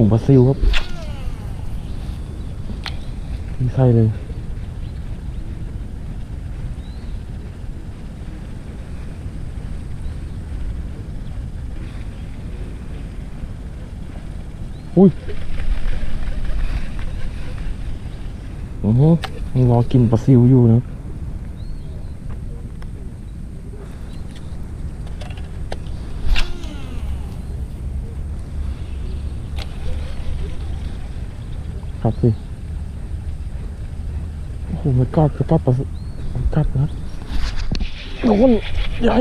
ฝูงปลาซิวครับไม่ใช่เลยอุ้ยอือฮึยังรอกินปลาซิวอยู่นะ ครับสิโอ้โหมันกัดมันกัดปลาซิมันกัดนะโดนใหญ่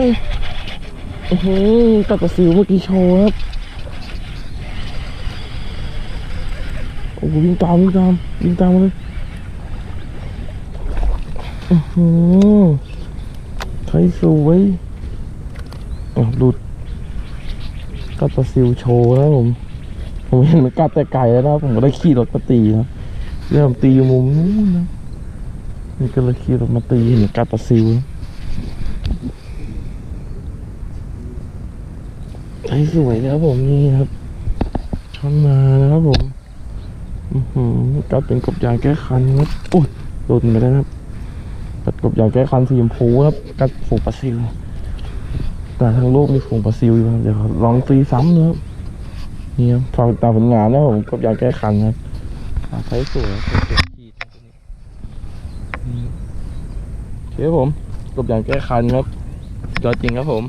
โอ้โหกัดปลาซิวเมื่อกี้โชว์ครับโอ้โหวิ่งตามวิ่งตามวิ่งตามมาเลยโอือหือไทยสวยอะหลุดกัดปลาซิวโชว์นะผม ผมเห็นมันกัดแต่ไก่แล้วนะผมก็ได้ขี่รถมาตีนะเริ่มตีมุมนู้นนะนี่ก็เลยขี่รถมาตีเห็นกัดปลาซิวนะไอ้สวยนะครับผมนี่ครับช่องมานะครับผมอือหือกัดเป็นกบยางแก้คันครับอุ้ยโดนไปแล้วครับกัดกบยางแก้คันสีชมพูครับกัดฝูงปลาซิวแต่ทางโลกมีฝูงปลาซิวอยู่ครับเดี๋ยวลองตีซ้ำนะครับ นี่ครับฟังตามผลงานนะผมกับยาแก้คันครับอ่าใช้สวยครับเก็บขีดครับตัวนี้นี่โอเคครับผมกับยาแก้คันครับยอดจริงครับผม